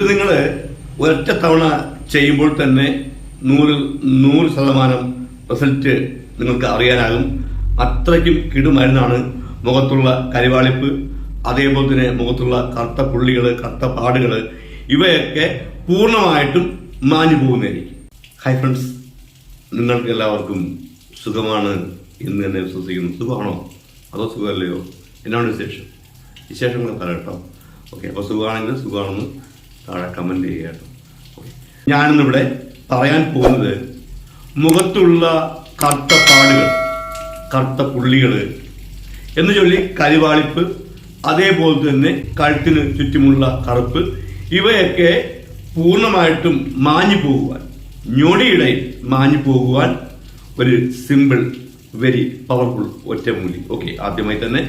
നിങ്ങൾ ഒരൊറ്റ തവണ ചെയ്യുമ്പോൾ തന്നെ നൂറിൽ നൂറ് ശതമാനം റിസൾട്ട് നിങ്ങൾക്ക് അറിയാനാകും. അത്രയ്ക്കും കിടുമരുന്നാണ് മുഖത്തുള്ള കരിവാളിപ്പ് അതേപോലെ തന്നെ മുഖത്തുള്ള കറുത്ത പുള്ളികൾ കറുത്ത പാടുകൾ ഇവയൊക്കെ പൂർണമായിട്ടും മാഞ്ഞു പോകുന്നതായിരിക്കും. ഹൈ ഫ്രണ്ട്സ് നിങ്ങൾക്ക് എല്ലാവർക്കും സുഖമാണ് എന്ന് തന്നെ വിശ്വസിക്കുന്നു. സുഖമാണോ? അതോ സുഖമല്ലയോ? എന്നാണ് വിശേഷം? വിശേഷങ്ങൾ പറയട്ടോ. ഓക്കെ അപ്പോൾ സുഖമാണെങ്കിൽ സുഖമാണെന്ന് താഴെ കമന്റ് ഓക്കെ. ഞാനിന്നിവിടെ പറയാൻ പോകുന്നത് മുഖത്തുള്ള കറുത്ത പാടുകൾ കറുത്ത പുള്ളികൾ എന്ന് ചൊല്ലി കരിവാളിപ്പ് അതേപോലെ തന്നെ കഴുത്തിന് ചുറ്റുമുള്ള കറുപ്പ് ഇവയൊക്കെ പൂർണമായിട്ടും മാഞ്ഞു പോകുവാൻ ഞൊടിയിടെ മാഞ്ഞു പോകുവാൻ ഒരു സിമ്പിൾ വെരി പവർഫുൾ ഒറ്റമൂലി. ഓക്കെ ആദ്യമായി തന്നെ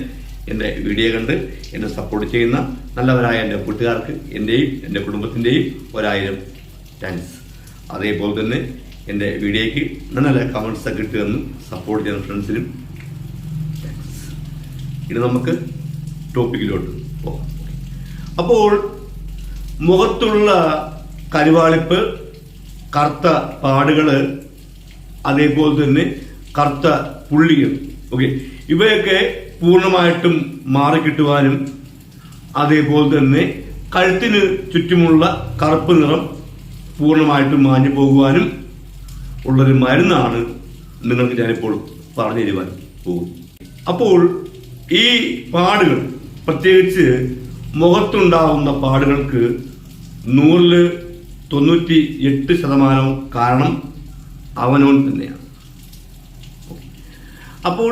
എന്റെ വീഡിയോ കണ്ട് എന്നെ സപ്പോർട്ട് ചെയ്യുന്ന നല്ലവരായ എന്റെ കൂട്ടുകാർക്ക് എന്റെയും എന്റെ കുടുംബത്തിന്റെയും ഒരായിരം താങ്ക്സ് അതേപോലെ തന്നെ എന്റെ വീഡിയോയ്ക്ക് നല്ല കമൻസ് ഒക്കെ കിട്ടുമെന്നും സപ്പോർട്ട് ചെയ്യുന്ന ഫ്രണ്ട്സിനും താങ്ക്സ് ഇനി നമുക്ക് ടോപ്പിക്കിലോട്ട് പോകാം. അപ്പോൾ മുഖത്തുള്ള കരുവാളിപ്പ് കറുത്ത പാടുകൾ അതേപോലെ തന്നെ കറുത്ത പുള്ളികൾ ഓക്കെ ഇവയൊക്കെ പൂർണമായിട്ടും മാറിക്കിട്ടുവാനും അതേപോലെ തന്നെ കഴുത്തിന് ചുറ്റുമുള്ള കറുപ്പ് നിറം പൂർണമായിട്ടും മാഞ്ഞു പോകുവാനും ഉള്ളൊരു മരുന്നാണ് നിങ്ങൾക്ക് ഞാനിപ്പോൾ പറഞ്ഞു തരുവാൻ പോകും അപ്പോൾ ഈ പാടുകൾ പ്രത്യേകിച്ച് മുഖത്തുണ്ടാവുന്ന പാടുകൾക്ക് നൂറിൽ തൊണ്ണൂറ്റി എട്ട് ശതമാനം കാരണം അവനോൻ തന്നെയാണ്. അപ്പോൾ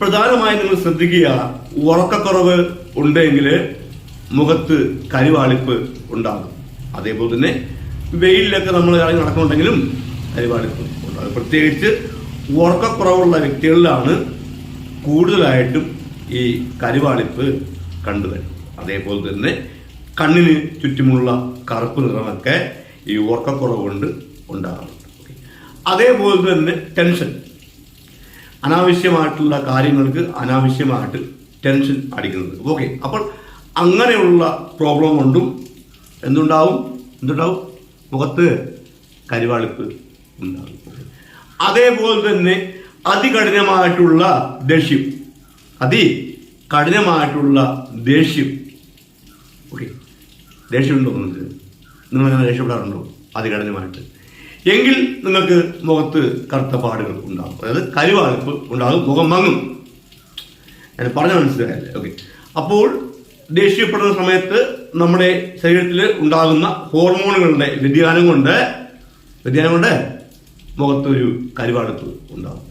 പ്രധാനമായും നിങ്ങൾ ശ്രദ്ധിക്കുക ഉറക്കക്കുറവ് ഉണ്ടെങ്കിൽ മുഖത്ത് കരിവാളിപ്പ് ഉണ്ടാകും. അതേപോലെ തന്നെ വെയിലിലൊക്കെ നമ്മൾ ഇറങ്ങി നടക്കുന്നുണ്ടെങ്കിലും കരിവാളിപ്പ് ഉണ്ടാകും. പ്രത്യേകിച്ച് ഉറക്കക്കുറവുള്ള വ്യക്തികളിലാണ് കൂടുതലായിട്ടും ഈ കരിവാളിപ്പ് കണ്ടുവരുന്നത് അതേപോലെ തന്നെ കണ്ണിന് ചുറ്റുമുള്ള കറുപ്പ് നിറമൊക്കെ ഈ ഉറക്കക്കുറവ് കൊണ്ട് ഉണ്ടാകാറുണ്ട്. അതേപോലെ തന്നെ ടെൻഷൻ അനാവശ്യമായിട്ടുള്ള കാര്യങ്ങൾക്ക് അനാവശ്യമായിട്ട് ടെൻഷൻ അടിക്കുന്നത്. ഓക്കെ അപ്പോൾ അങ്ങനെയുള്ള പ്രോബ്ലം കൊണ്ടും എന്തുണ്ടാവും? എന്തുണ്ടാവും? മുഖത്ത് കരിവാളിപ്പ് ഉണ്ടാകും. അതേപോലെ തന്നെ അതികഠിനമായിട്ടുള്ള ദേഷ്യം. അതി കഠിനമായിട്ടുള്ള ദേഷ്യം. ഓക്കെ ദേഷ്യമുണ്ടോ നിങ്ങൾക്ക്? നിങ്ങൾ അങ്ങനെ ദേഷ്യപ്പെടാറുണ്ടോ? അതികഠിനമായിട്ട്. എങ്കിൽ നിങ്ങൾക്ക് മുഖത്ത് കറുത്ത പാടുകൾ ഉണ്ടാകും. അതായത് കരിവാളിപ്പ് ഉണ്ടാകും മുഖം മങ്ങും. ഞാൻ പറഞ്ഞ മനസ്സിലായല്ലേ? ഓക്കെ അപ്പോൾ ദേഷ്യപ്പെടുന്ന സമയത്ത് നമ്മുടെ ശരീരത്തിൽ ഉണ്ടാകുന്ന ഹോർമോണുകളുടെ വ്യതിയാനം കൊണ്ട് വ്യതിയാനം കൊണ്ട് മുഖത്തൊരു കരുവാടുപ്പ് ഉണ്ടാകും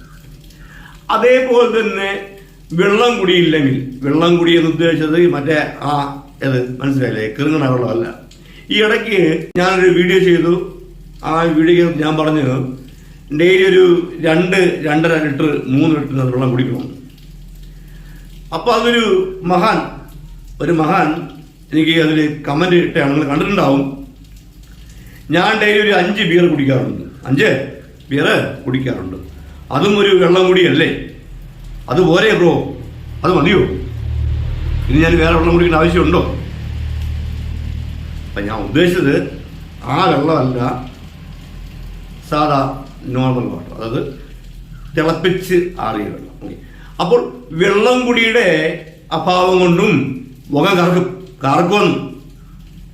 അതേപോലെ തന്നെ വെള്ളം കുടിയില്ലെങ്കിൽ വെള്ളം കുടി എന്ന് ഉദ്ദേശിച്ചത് മറ്റേ ആ ഏത് മനസ്സിലായില്ലേ? കിറുങ്ങണ വെള്ളമല്ല ഈ ഇടയ്ക്ക് ഞാനൊരു വീഡിയോ ചെയ്തു. ആ വീഡിയോ ഞാൻ പറഞ്ഞു ഡെയിലി ഒരു രണ്ട് രണ്ടര ലിറ്റർ മൂന്ന് ലിറ്റർ വെള്ളം കുടിക്കണം. അപ്പോൾ അതൊരു മഹാൻ ഒരു മഹാൻ എനിക്ക് അതിൽ കമന്റ് ഇട്ടാണ് നിങ്ങൾ കണ്ടിട്ടുണ്ടാവും. ഞാൻ ഡെയിലി ഒരു അഞ്ച് ബിയർ കുടിക്കാറുണ്ട്. അഞ്ച് ബിയർ കുടിക്കാറുണ്ട്. അതും ഒരു വെള്ളം കൂടിയല്ലേ? അത് പോരെ ബ്രോ അത് മതിയോ? ഇനി ഞാൻ വേറെ വെള്ളം കുടിക്കേണ്ട ആവശ്യമുണ്ടോ? അപ്പം ഞാൻ ഉദ്ദേശിച്ചത് ആ വെള്ളമല്ല സാധാ നോർമൽ വാട്ടർ അതായത് തിളപ്പിച്ച് ആറിയ വെള്ളം. അപ്പോൾ വെള്ളം കുടിയുടെ അഭാവം കൊണ്ടും മുഖം കറക്കും കറക്കുമെന്ന്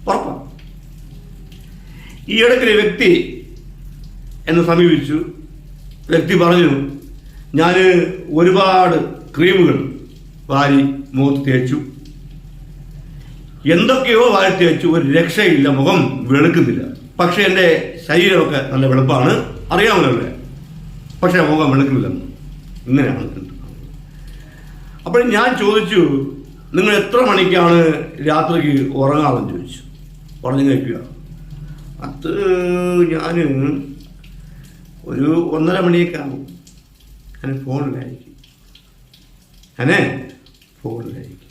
ഉറപ്പാണ് ഈ ഇടയ്ക്കൊരു വ്യക്തി എന്നെ സമീപിച്ചു. വ്യക്തി പറഞ്ഞു ഞാൻ ഒരുപാട് ക്രീമുകൾ വാരി മുഖത്ത് തേച്ചു. എന്തൊക്കെയോ വാരി തേച്ചു. ഒരു രക്ഷയില്ല. മുഖം വെളുക്കുന്നില്ല. പക്ഷെ എന്റെ ശരീരമൊക്കെ നല്ല വെളുപ്പാണ്. അറിയാമല്ലോ പക്ഷെ മുഖം വെളുക്കുന്നില്ലെന്ന് ഇങ്ങനെയാണ്. അപ്പോൾ ഞാൻ ചോദിച്ചു നിങ്ങൾ എത്ര മണിക്കാണ് രാത്രിക്ക് ഉറങ്ങാമെന്ന് ചോദിച്ചു. പറഞ്ഞു കഴിക്കുക അത് ഞാൻ ഒരു ഒന്നര മണിയൊക്കെ ആകും ഞാൻ ഫോണിലായിരിക്കും. ഞാനേ ഫോണിലായിരിക്കും.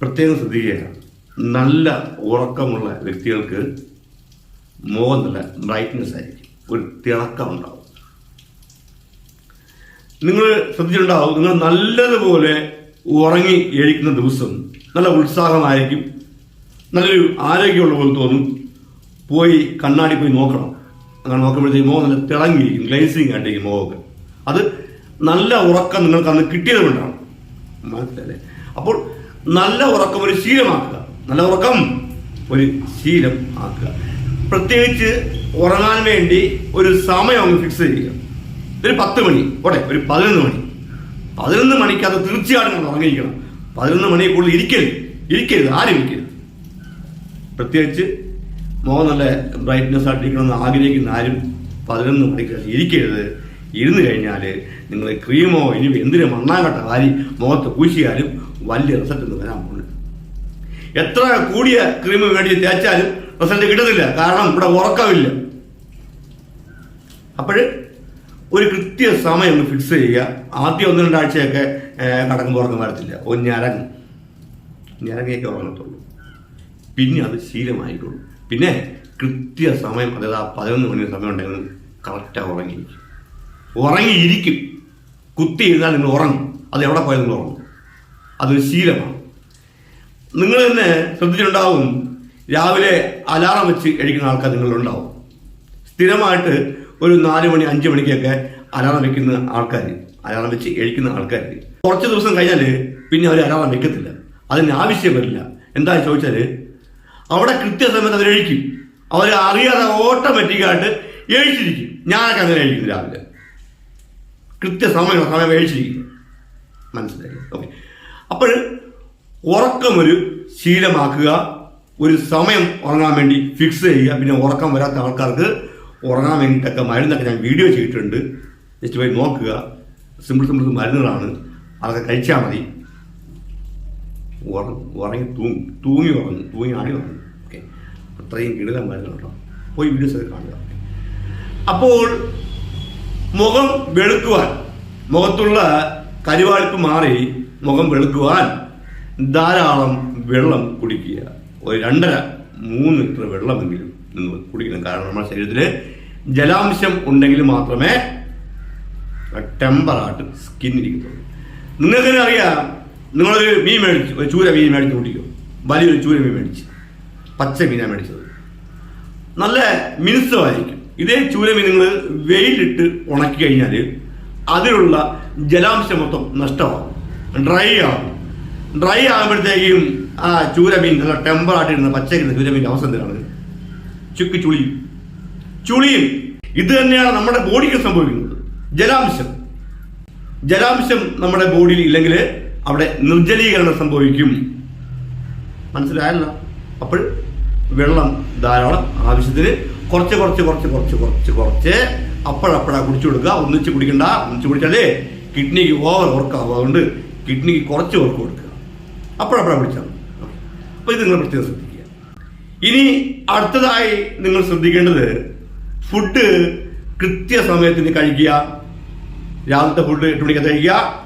പ്രത്യേകം ശ്രദ്ധിക്കുക. നല്ല ഉറക്കമുള്ള വ്യക്തികൾക്ക് മുഖം നല്ല ബ്രൈറ്റ്നെസ് ആയിരിക്കും. ഒരു തിളക്കം ഉണ്ടാവും. നിങ്ങൾ ശ്രദ്ധിച്ചിട്ടുണ്ടാവും. നിങ്ങൾ നല്ലതുപോലെ ഉറങ്ങി എഴിക്കുന്ന ദിവസം നല്ല ഉത്സാഹമായിരിക്കും. നല്ലൊരു ആരോഗ്യമുള്ള പോലെ തോന്നും. പോയി കണ്ണാടി പോയി നോക്കണം. അങ്ങനെ നോക്കുമ്പോഴത്തേക്ക് മുഖം നല്ല തിളങ്ങിയിരിക്കും ഗ്ലേസിങ് ആയിട്ടിരിക്കും മുഖമൊക്കെ. അത് നല്ല ഉറക്കം നിങ്ങൾക്ക് അന്ന് കിട്ടിയത് കൊണ്ടാണ്. മനസ്സിലല്ലേ അപ്പോൾ നല്ല ഉറക്കം ഒരു ശീലമാക്കുക. നല്ല ഉറക്കം ഒരു ശീലം ആക്കുക. പ്രത്യേകിച്ച് ഉറങ്ങാൻ വേണ്ടി ഒരു സമയം ഫിക്സ് ചെയ്യുക. ഒരു പത്ത് മണി. ഓട്ടെ ഒരു പതിനൊന്ന് മണി. പതിനൊന്ന് മണിക്ക് അത് തീർച്ചയായിട്ടും നമ്മൾ ഉറങ്ങിയിരിക്കണം. പതിനൊന്ന് മണിയെ കൂടുതൽ ഇരിക്കരുത്. ഇരിക്കരുത്. ആരും ഇരിക്കരുത്. പ്രത്യേകിച്ച് മുഖം നല്ല ബ്രൈറ്റ്നെസ് ആയിട്ടിരിക്കണമെന്ന് ആഗ്രഹിക്കുന്ന ആരും പതിനൊന്ന് മണിക്ക് ഇരിക്കരുത്. ഇരുന്ന് കഴിഞ്ഞാൽ നിങ്ങൾ ക്രീമോ ഇനി എന്തിനും മണ്ണാങ്കട്ട വാരി മുഖത്ത് പൂശിയാലും വലിയ റിസൾട്ട് ഒന്നും വരാൻ പോകുന്നു എത്ര കൂടിയ ക്രീം വേണ്ടി തേച്ചാലും റിസൾട്ട് കിട്ടുന്നില്ല. കാരണം ഇവിടെ ഉറക്കമില്ല. അപ്പോൾ ഒരു കൃത്യ സമയം ഒന്ന് ഫിക്സ് ചെയ്യുക. ആദ്യം ഒന്ന് രണ്ടാഴ്ചയൊക്കെ കടക്കുമ്പോൾ ഉറക്കം വരത്തില്ല. ഒരു ഞരങ്ങ്. ഞരങ്ങയൊക്കെ ഉറങ്ങത്തുള്ളൂ. പിന്നെ അത് ശീലമായിട്ടുള്ളൂ പിന്നെ കൃത്യ സമയം അതായത് ആ പതിനൊന്ന് മണി സമയം ഉണ്ടെങ്കിൽ കറക്റ്റായി ഉറങ്ങി. ഉറങ്ങിയിരിക്കും. കുത്തി ഇരുന്നാൽ നിങ്ങൾ ഉറങ്ങും. അത് എവിടെ പോയാൽ നിങ്ങൾ ഉറങ്ങും. അതൊരു ശീലമാണ്. നിങ്ങൾ തന്നെ ശ്രദ്ധിച്ചിട്ടുണ്ടാവും. രാവിലെ അലാറം വെച്ച് കഴിക്കുന്ന ആൾക്കാർ നിങ്ങളുണ്ടാവും സ്ഥിരമായിട്ട് ഒരു നാല് മണി അഞ്ച് മണിക്കൊക്കെ അലാറം വെക്കുന്ന ആൾക്കാർ അലാറം വെച്ച് എഴിക്കുന്ന ആൾക്കാർ കുറച്ച് ദിവസം കഴിഞ്ഞാൽ പിന്നെ അവർ അലാറം വെക്കത്തില്ല. അതിന് ആവശ്യം വരില്ല. എന്താ ചോദിച്ചാൽ അവിടെ കൃത്യസമയത്ത് അവർ അവർ അറിയാതെ ഓട്ടോമാറ്റിക്കായിട്ട് എഴിച്ചിരിക്കും ഞാനൊക്കെ അങ്ങനെ എഴിക്കുന്നു രാവിലെ. കൃത്യസമയം സമയം എഴിച്ചിരിക്കും മനസ്സിലായി? ഓക്കെ അപ്പോൾ ഉറക്കം ഒരു ശീലമാക്കുക ഒരു സമയം ഉറങ്ങാൻ വേണ്ടി ഫിക്സ് ചെയ്യുക പിന്നെ ഉറക്കം വരാത്ത ആൾക്കാർക്ക് ഉറങ്ങാൻ വേണ്ടിയിട്ടൊക്കെ മരുന്നൊക്കെ ഞാൻ വീഡിയോ ചെയ്തിട്ടുണ്ട്. ജസ്റ്റ് പോയി നോക്കുക. സിമ്പിൾ സിമ്പിൾ മരുന്നുകളാണ്. അതൊക്കെ കഴിച്ചാൽ മതി. ഉറ- ഉറങ്ങി തൂങ്ങി തൂങ്ങി ഉറങ്ങും. തൂങ്ങി ആടി ഉറങ്ങും. ഓക്കെ അത്രയും കിടുതൽ മരുന്ന് കേട്ടോ. പോയി വീഡിയോസ് ഒക്കെ കാണുക. അപ്പോൾ മുഖം വെളുക്കുവാൻ മുഖത്തുള്ള കരിവാളിപ്പ് മാറി മുഖം വെളുക്കുവാൻ ധാരാളം വെള്ളം കുടിക്കുക. ഒരു രണ്ടര മൂന്ന് ലിറ്റർ വെള്ളമെങ്കിലും നിങ്ങൾ കുടിക്കണം. കാരണം നമ്മുടെ ശരീരത്തിൽ ജലാംശം ഉണ്ടെങ്കിൽ മാത്രമേ ടെമ്പറായിട്ട് സ്കിൻ ഇരിക്കത്തുള്ളൂ. നിങ്ങൾക്ക് തന്നെ അറിയാം? നിങ്ങളൊരു മീൻ മേടിച്ചു ഒരു ചൂര മീൻ മേടിച്ച് കൂട്ടിക്കും. വലിയൊരു ചൂര മീൻ മേടിച്ച്. പച്ച മീനാണ് മേടിച്ചത്. നല്ല മിനുസമായിരിക്കും. ഇതേ ചൂര മീൻ നിങ്ങൾ വെയിലിട്ട് ഉണക്കി കഴിഞ്ഞാൽ അതിലുള്ള ജലാംശം മൊത്തം നഷ്ടമാകും. ഡ്രൈ ആകും. ഡ്രൈ ആകുമ്പോഴത്തേക്കും ആ ചൂരമീൻ നല്ല ടെമ്പറായിട്ടിരുന്ന പച്ചക്കുന്ന ചൂരമീന്റെ അവസ്ഥ എന്തിനാണ് ചുക്ക് ചുളിയും ചുളിയും ഇത് തന്നെയാണ് നമ്മുടെ ബോഡിക്ക് സംഭവിക്കുന്നത്. ജലാംശം. ജലാംശം നമ്മുടെ ബോഡിയിൽ ഇല്ലെങ്കിൽ അവിടെ നിർജലീകരണം സംഭവിക്കും. മനസ്സിലായല്ലോ? അപ്പോൾ വെള്ളം ധാരാളം ആവശ്യത്തിന് കുറച്ച് കുറച്ച് കുറച്ച് കുറച്ച് കുറച്ച് കുറച്ച് അപ്പോഴപ്പോഴാ കുടിച്ചു കൊടുക്കുക. ഒന്നിച്ച് കുടിക്കണ്ട. ഒന്നിച്ച് കുടിച്ചാലേ കിഡ്നിക്ക് ഓവർ വർക്കാവും അതുകൊണ്ട് കിഡ്നിക്ക് കുറച്ച് വർക്ക് കൊടുക്കുക. അപ്പോഴപ്പോഴാ കുടിച്ചാൽ അപ്പോൾ ഇത് നിങ്ങൾ പ്രത്യേകം ശ്രദ്ധിക്കുക. ഇനി അടുത്തതായി നിങ്ങൾ ശ്രദ്ധിക്കേണ്ടത് ഫുഡ് കൃത്യസമയത്തിന് കഴിക്കുക. രാവിലത്തെ ഫുഡ് എട്ട് മണിക്കത്ത് കഴിക്കുക.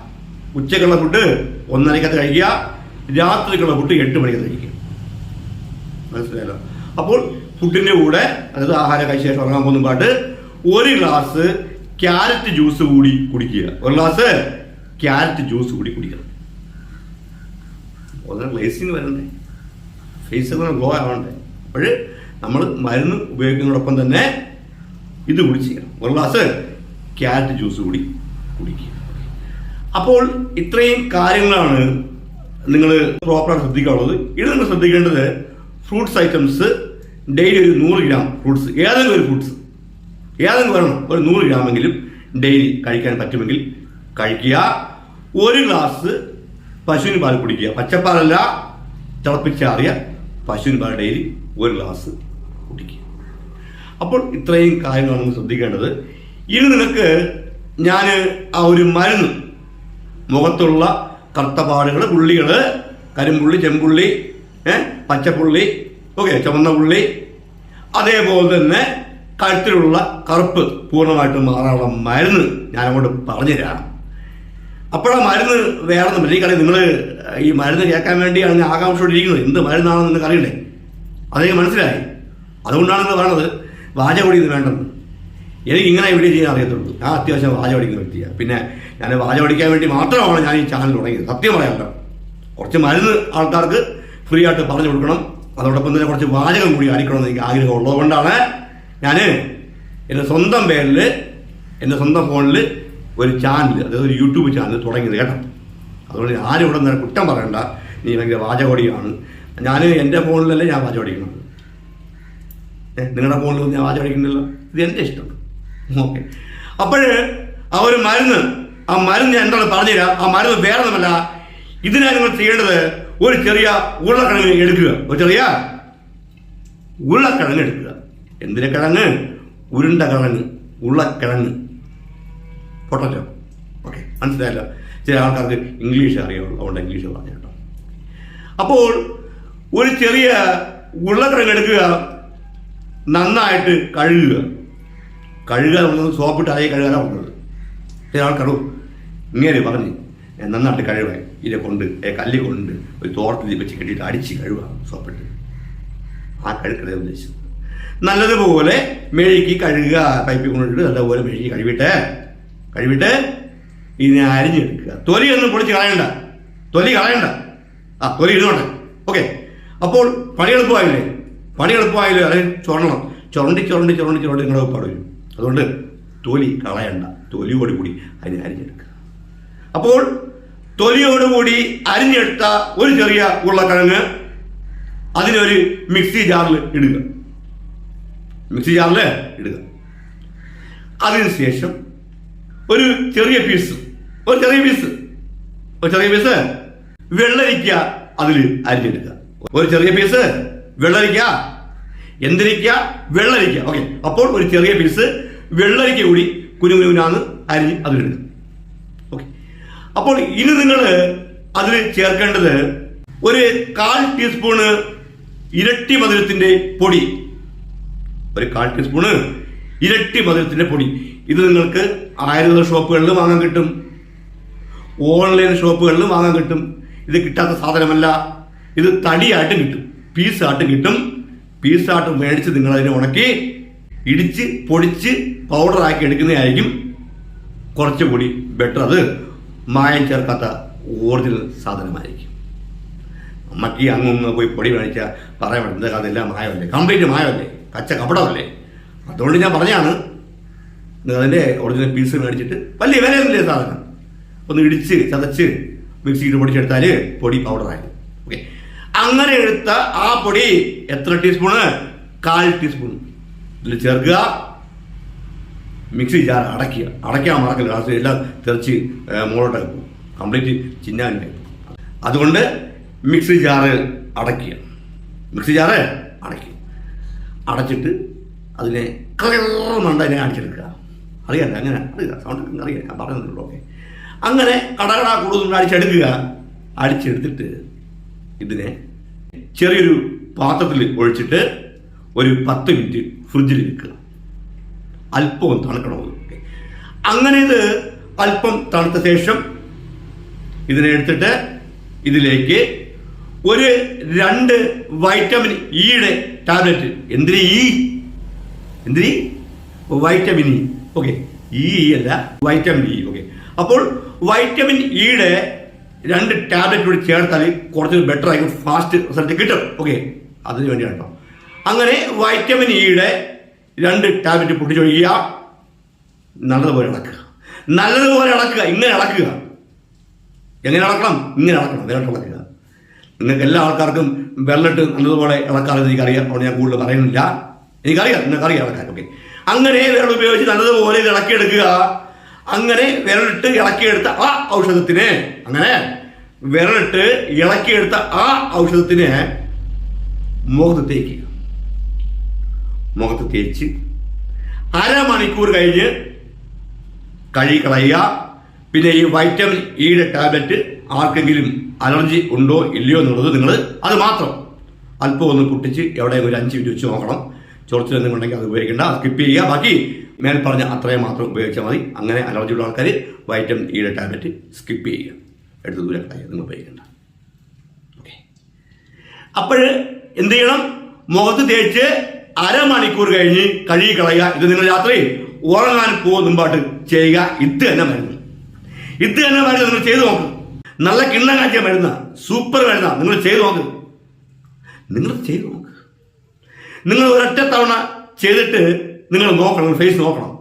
ഉച്ചക്കുള്ള ഫുഡ് ഒന്നരക്കത്ത് കഴിക്കുക. രാത്രിക്കുള്ള ഫുഡ് എട്ട് മണിക്കത്ത് കഴിക്കുക. മനസ്സിലായല്ലോ? അപ്പോൾ ഫുഡിന്റെ കൂടെ അതായത് ആഹാര കഴിച്ച ശേഷം ഉറങ്ങാൻ പോകുന്ന പാട്ട് ഒരു ഗ്ലാസ് ക്യാരറ്റ് ജ്യൂസ് കൂടി കുടിക്കുക. ഒരു ഗ്ലാസ് ക്യാരറ്റ് ജ്യൂസ് കൂടി കുടിക്കുക ഒന്നര ഗ്ലേസിങ് വരണ്ടേ ഫേസ് ഗ്ലോ ആവണ്ടേ അപ്പോൾ നമ്മൾ മരുന്ന് ഉപയോഗിക്കുന്നതോടൊപ്പം തന്നെ ഇത് കൂടി ചെയ്യണം. ഒരു ഗ്ലാസ് ക്യാരറ്റ് ജ്യൂസ് കൂടി കുടിക്കുക. അപ്പോൾ ഇത്രയും കാര്യങ്ങളാണ് നിങ്ങൾ പ്രോപ്പറായിട്ട് ശ്രദ്ധിക്കാനുള്ളത്. ഇത് നിങ്ങൾ ശ്രദ്ധിക്കേണ്ടത് ഫ്രൂട്ട്സ് ഐറ്റംസ് ഡെയിലി ഒരു നൂറ് ഗ്രാം ഫ്രൂട്ട്സ് ഏതെങ്കിലും ഒരു ഫ്രൂട്ട്സ് ഏതെങ്കിലും വരണം ഒരു നൂറ് ഗ്രാമെങ്കിലും ഡെയിലി കഴിക്കാൻ പറ്റുമെങ്കിൽ കഴിക്കുക. ഒരു ഗ്ലാസ് പശുവിന് പാൽ കുടിക്കുക. പച്ചപ്പാലല്ല തിളപ്പിച്ചാറിയ പശുവിൻ പാൽ ഡെയിലി ഒരു ഗ്ലാസ് കുടിക്കുക. അപ്പോൾ ഇത്രയും കാര്യങ്ങളാണ് നിങ്ങൾ ശ്രദ്ധിക്കേണ്ടത്. ഇനി നിനക്ക് ഞാൻ ആ ഒരു മരുന്ന് മുഖത്തുള്ള കറുത്തപാടുകൾ പുള്ളികൾ കരിമ്പുള്ളി ചെമ്പുള്ളി പച്ചപ്പുള്ളി ഓക്കെ ചുവന്ന പുള്ളി അതേപോലെ തന്നെ കഴുത്തിലുള്ള കറുപ്പ് പൂർണമായിട്ട് മാറാനുള്ള മരുന്ന് ഞാൻ അങ്ങോട്ട് പറഞ്ഞുതരാം അപ്പോഴാ മരുന്ന് വേറെ ഒന്നും ഈ കളി നിങ്ങൾ ഈ മരുന്ന് കേൾക്കാൻ വേണ്ടിയാണ് ഞാൻ ആകാംക്ഷയോടെ ഇരിക്കുന്നത്. എന്ത് മരുന്നാണെന്ന് നിങ്ങൾക്ക് അറിയണ്ടേ അതെനിക്ക് മനസ്സിലായി. അതുകൊണ്ടാണ് നിങ്ങൾ പറഞ്ഞത്. വാചകോടി ഇത് വേണ്ടെന്ന്. എനിക്ക് ഇങ്ങനെ വീഡിയോ ചെയ്യാൻ അറിയത്തുള്ളൂ. ഞാൻ അത്യാവശ്യം വാചകടിക്കുന്ന വ്യക്തിയാണ് പിന്നെ ഞാൻ വാചകടിക്കാൻ വേണ്ടി മാത്രമാണ് ഞാൻ ഈ ചാനൽ തുടങ്ങിയത്. സത്യം പറയാമല്ലോ കുറച്ച് മരുന്ന് ആൾക്കാർക്ക് ഫ്രീ ആയിട്ട് പറഞ്ഞു കൊടുക്കണം. അതോടൊപ്പം തന്നെ കുറച്ച് വാചകം കൂടി അടിക്കണമെന്ന് എനിക്ക് ആഗ്രഹം ഉള്ളതുകൊണ്ടാണ് ഞാൻ എന്റെ സ്വന്തം പേരിൽ എന്റെ സ്വന്തം ഫോണിൽ ഒരു ചാനൽ അതായത് ഒരു യൂട്യൂബ് ചാനൽ തുടങ്ങിയത് കേട്ടോ. അതുകൊണ്ട് ആരും ഇവിടെ നിന്ന് കുറ്റം പറയണ്ട. നീ ഭയങ്കര വാചകോടിയാണ് ഞാൻ എന്റെ ഫോണിലല്ലേ ഞാൻ വാചകോടിക്കുന്നത് ഏ, നിങ്ങളുടെ ഫോണിൽ ഞാൻ വാചകടിക്കുന്നില്ല ഇത് എന്റെ ഇഷ്ടം. ഓക്കെ. അപ്പോൾ ആ ഒരു മരുന്ന് ആ മരുന്ന് ഞാൻ എന്താണ് പറഞ്ഞുതരാം. ആ മരുന്ന് വേറെ ഒന്നുമല്ല ഇതിനായി നിങ്ങൾ ചെയ്യേണ്ടത് ഒരു ചെറിയ ഉരുളക്കിഴങ്ങ് എടുക്കുക. ഒരു ചെറിയ ഉരുളക്കിഴങ്ങ് എടുക്കുക. എന്തിനെ കിഴങ്ങ്? ഉരുണ്ട കിഴങ്ങ് ഉരുളക്കിഴങ്ങ്. പൊട്ടറ്റോ? ഓക്കെ മനസ്സിലായല്ലോ. ചില ആൾക്കാർക്ക് ഇംഗ്ലീഷ് അറിയാവുള്ളൂ. അതുകൊണ്ട് ഇംഗ്ലീഷ് പറഞ്ഞു കേട്ടോ. അപ്പോൾ ഒരു ചെറിയ ഉരുളക്കിഴങ്ങ് എടുക്കുക. നന്നായിട്ട് കഴുകുക. കഴുകുക എന്നുള്ളത് സോപ്പിട്ട് അതേ കഴുകാനാണ് പറഞ്ഞത് ചില ഇങ്ങനെ പറഞ്ഞ് "ഏ, നന്നായിട്ട് കഴുകാൻ ഇതിനെ കൊണ്ട് കല്ല് കൊണ്ട് ഒരു തോർത്തിൽ വെച്ച് കെട്ടിയിട്ട് അടിച്ച് കഴുകുക സോപ്പിട്ട് ആ കഴുക്കട ഉദ്ദേശിച്ചത്. നല്ലതുപോലെ മെഴുകി കഴുകുക. പൈപ്പിൽ കൊണ്ടിട്ട് നല്ലപോലെ മെഴുകി കഴുകിയിട്ട് കഴുകിട്ട് ഇതിനെ അരിഞ്ഞെടുക്കുക. തൊലി ഒന്നും പൊളിച്ച് കളയണ്ട. തൊലി കളയണ്ട. ആ തൊലി ഇരുന്നോട്ടെ ഓക്കെ. അപ്പോൾ പണി എളുപ്പമായില്ലേ പണി എളുപ്പമായാലും അത് ചുരണം ചുരണ്ടി ചുരണ്ടി ചുരണ്ടി ചുരണ്ടി നിങ്ങളുടെ വരും. അതുകൊണ്ട് തൊലി കളയണ്ട. തൊലിയോട് കൂടി അരിഞ്ഞെടുക്കുക. അപ്പോൾ തൊലിയോടുകൂടി അരിഞ്ഞെടുത്ത ഒരു ചെറിയ ഉരുളക്കിഴങ്ങ് അതിനൊരു മിക്സി ജാറിൽ ഇടുക. മിക്സി ജാറിൽ ഇടുക. അതിനുശേഷം ഒരു ചെറിയ പീസ് ഒരു ചെറിയ പീസ് ഒരു ചെറിയ പീസ് വെള്ളരിക്ക അതിൽ അരിഞ്ഞെടുക്കുക. ഒരു ചെറിയ പീസ് വെള്ളരിക്ക എന്തിരിക്ക? വെള്ളരിക്ക. ഓക്കെ അപ്പോൾ ഒരു ചെറിയ പീസ് വെള്ളരിക്ക കൂടി കുനുകുനുവിനാന്ന് അരിഞ്ഞ് അതിലിടുക. ഓക്കെ അപ്പോൾ ഇനി നിങ്ങൾ അതിൽ ചേർക്കേണ്ടത് ഒരു കാൽ ടീസ്പൂണ് ഇരട്ടി മധുരത്തിന്റെ പൊടി. ഒരു കാൽ ടീസ്പൂണ് ഇരട്ടി മധുരത്തിന്റെ പൊടി. ഇത് നിങ്ങൾക്ക് ആയുർവേദ ഷോപ്പുകളിൽ വാങ്ങാൻ കിട്ടും. ഓൺലൈൻ ഷോപ്പുകളിൽ വാങ്ങാൻ കിട്ടും. ഇത് കിട്ടാത്ത സാധനമല്ല. ഇത് തടിയായിട്ടും കിട്ടും. പീസായിട്ടും കിട്ടും. പീസായിട്ട് മേടിച്ച് നിങ്ങൾ അതിനെ ഉണക്കി ഇടിച്ച് പൊടിച്ച് പൗഡറാക്കി എടുക്കുന്നതായിരിക്കും കുറച്ചുകൂടി ബെറ്റർ അത് മായം ചേർക്കാത്ത ഒറിജിനൽ സാധനമായിരിക്കും. അമ്മയ്ക്ക് ഈ അങ്ങൊന്ന് പോയി പൊടി മേടിച്ചാൽ പറയാൻ പറ്റുന്നത് അതെല്ലാം മായമല്ലേ? കംപ്ലീറ്റ് മായമല്ലേ? കച്ച കപടമല്ലേ? അതുകൊണ്ട് ഞാൻ പറഞ്ഞാണ് അതിന്റെ ഒറിജിനൽ പീസ് മേടിച്ചിട്ട് വലിയ വിലയൊന്നുമില്ല സാധനം. ഒന്ന് ഇടിച്ച് ചതച്ച് മിക്സിയിൽ പൊടിച്ചെടുത്താൽ പൊടി പൗഡറായി ഓക്കെ അങ്ങനെ എടുത്ത ആ പൊടി എത്ര ടീസ്പൂണ് കാൽ ടീസ്പൂൺ ഇതിൽ ചേർക്കുക. മിക്സി ജാർ അടയ്ക്കുക. അടയ്ക്കാൻ മറക്കില്ല. അത് എല്ലാം തെറിച്ച് മുകളോട്ടൊക്കെ പോകും. കംപ്ലീറ്റ് ചിന്നാനായി. അതുകൊണ്ട് മിക്സി ജാറ് അടയ്ക്കുക. മിക്സി ജാറ് അടയ്ക്കുക. അടച്ചിട്ട് അതിനെ കളറുന്നുണ്ട് അതിനെ അടിച്ചെടുക്കുക അറിയാല്ല? അങ്ങനെ. അറിയാം സൗണ്ട് അറിയാം ഞാൻ പറയുന്നുള്ളൂ ഓക്കെ. അങ്ങനെ കടകട കൂടുതൽ അടിച്ചെടുക്കുക അടിച്ചെടുത്തിട്ട് ഇതിനെ ചെറിയൊരു പാത്രത്തിൽ ഒഴിച്ചിട്ട് ഒരു പത്ത് മിനിറ്റ് ഫ്രിഡ്ജിൽ വെക്കുക. അല്പം തണുക്കണം. അങ്ങനെ ഇത് അല്പം തണുത്ത ശേഷം ഇതിനെ എടുത്തിട്ട് ഇതിലേക്ക് ഒരു രണ്ട് വൈറ്റമിൻ ഇയുടെ ടാബ്ലറ്റ് എന്തിന് ഈ എന്തിന്? വൈറ്റമിൻ ഇ ഓക്കെ ഇ അല്ല വൈറ്റമിൻ ഇ ഓക്കെ അപ്പോൾ വൈറ്റമിൻ ഇയുടെ രണ്ട് ടാബ്ലറ്റ് കൂടി ചേർത്താൽ കുറച്ച് ബെറ്റർ ആയിരിക്കും ഫാസ്റ്റ് റിസൾട്ട് കിട്ടും. ഓക്കെ അതിന് വേണ്ടിയാണ് കേട്ടോ അങ്ങനെ വൈറ്റമിൻ ഇയുടെ രണ്ട് ടാബ്ലറ്റ് പൊട്ടിച്ചൊഴിക്കുക നല്ലതുപോലെ ഇളക്കുക നല്ലതുപോലെ ഇളക്കുക ഇങ്ങനെ ഇളക്കുക എങ്ങനെ ഇളക്കണം ഇങ്ങനെ ഇളക്കണം വിരട്ട് ഇളക്കുക നിങ്ങൾക്ക് എല്ലാ ആൾക്കാർക്കും വെള്ളിട്ട് നല്ലതുപോലെ ഇളക്കാറെന്ന് എനിക്കറിയാം. അതുകൊണ്ട് ഞാൻ കൂടുതൽ പറയുന്നില്ല. എനിക്കറിയാം നിങ്ങൾക്കറിയാം ഇളക്കാൻ ഓക്കെ അങ്ങനെ വെള്ളം ഉപയോഗിച്ച് നല്ലതുപോലെ ഇളക്കിയെടുക്കുക. അങ്ങനെ വിരലിട്ട് ഇളക്കിയെടുത്ത ആ ഔഷധത്തിന് അങ്ങനെ വിരലിട്ട് ഇളക്കിയെടുത്ത ആ ഔഷധത്തിന് മുഖത്ത് തേക്കുക മുഖത്ത് തേച്ച് അരമണിക്കൂർ കഴിഞ്ഞ് കഴുകി കളയുക. പിന്നെ ഈ വൈറ്റമിൻ ഇയുടെ ടാബ്ലറ്റ് ആർക്കെങ്കിലും അലർജി ഉണ്ടോ ഇല്ലയോ എന്നുള്ളത് നിങ്ങൾ അത് മാത്രം അല്പം ഒന്ന് കുട്ടിച്ച് എവിടെ ഒരു അഞ്ച് മിനിറ്റ് വെച്ച് നോക്കണം. ചൊറിച്ചിൽ ഉണ്ടെങ്കിൽ അത് ഉപയോഗിക്കേണ്ട. സ്കിപ്പ് ചെയ്യുക. ബാക്കി മേൽ പറഞ്ഞ അത്രയും മാത്രം ഉപയോഗിച്ചാൽ മതി. അങ്ങനെ അലർജി ഉള്ള ആൾക്കാർ വൈറ്റമിൻ ഇയുടെ ടാബ്ലറ്റ് സ്കിപ്പ് ചെയ്യുക. എടുത്ത് ദൂരെ കളയുക. നിങ്ങൾ ഉപയോഗിക്കേണ്ട. ഓക്കെ. അപ്പോൾ എന്ത് ചെയ്യണം? മുഖത്ത് തേച്ച് അരമണിക്കൂർ കഴിഞ്ഞ് കഴുകി കളയുക. ഇത് നിങ്ങൾ രാത്രി ഉറങ്ങാൻ പോകുന്നുമ്പാട്ട് ചെയ്യുക. ഇത് തന്നെ മരുന്ന്. ഇത് തന്നെ മരുന്ന് നിങ്ങൾ ചെയ്തു നോക്കും. നല്ല കിണ്ണം കാഴ്ച മരുന്ന. സൂപ്പർ മരുന്ന. നിങ്ങൾ ചെയ്തു നോക്ക്. നിങ്ങൾ ചെയ്തു നോക്ക്. നിങ്ങൾ ഒരൊറ്റ തവണ ചെയ്തിട്ട് നിങ്ങൾ നോക്കണം ഫേസ് നോക്കണം.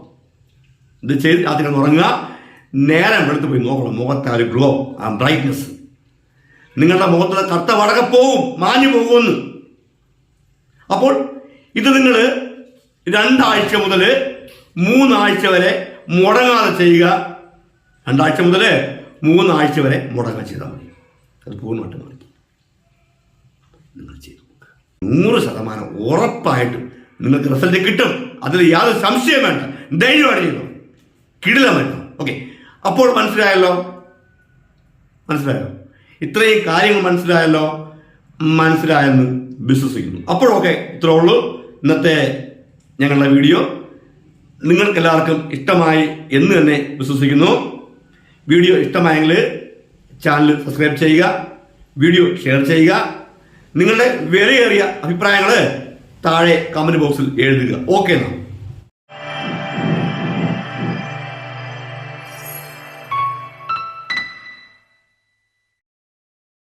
ഇത് ചെയ്ത് അതിനെ ഉറങ്ങുക. നേരം എടുത്ത് പോയി നോക്കണം. മുഖത്തെ ആ ഒരു ഗ്ലോ ആ ബ്രൈറ്റ്നെസ് നിങ്ങളുടെ മുഖത്തുള്ള കറുത്ത വടക പോവും മാഞ്ഞു പോകുമെന്ന്. അപ്പോൾ ഇത് നിങ്ങൾ രണ്ടാഴ്ച മുതൽ മൂന്നാഴ്ച വരെ മുടങ്ങാതെ ചെയ്യുക. രണ്ടാഴ്ച മുതൽ മൂന്നാഴ്ച വരെ മുടങ്ങാൻ ചെയ്താൽ മതി. അത് പൂർണമായിട്ട് മാറ്റി നിങ്ങൾ ചെയ്തു. നൂറ് ശതമാനം ഉറപ്പായിട്ടും നിങ്ങൾക്ക് റിസൾട്ട് കിട്ടും. അതിൽ യാതൊരു സംശയം വേണ്ട. ധൈര്യമായിട്ട് ചെയ്തു കിടിലം വേണ്ട ഓക്കെ അപ്പോൾ മനസ്സിലായല്ലോ? മനസ്സിലായോ? ഇത്രയും കാര്യങ്ങൾ മനസ്സിലായല്ലോ? മനസ്സിലായെന്ന് വിശ്വസിക്കുന്നു. അപ്പോഴൊക്കെ ഇത്രേ ഉള്ളൂ. ഇന്നത്തെ ഞങ്ങളുടെ വീഡിയോ. നിങ്ങൾക്ക് എല്ലാവർക്കും ഇഷ്ടമായി എന്ന് തന്നെ വിശ്വസിക്കുന്നു. വീഡിയോ ഇഷ്ടമായെങ്കിൽ ചാനൽ സബ്സ്ക്രൈബ് ചെയ്യുക. വീഡിയോ ഷെയർ ചെയ്യുക. നിങ്ങളുടെ വിലയേറിയ അഭിപ്രായങ്ങൾ താഴെ കമന്റ് ബോക്സിൽ എഴുതുക. ഓക്കെ എന്നാ.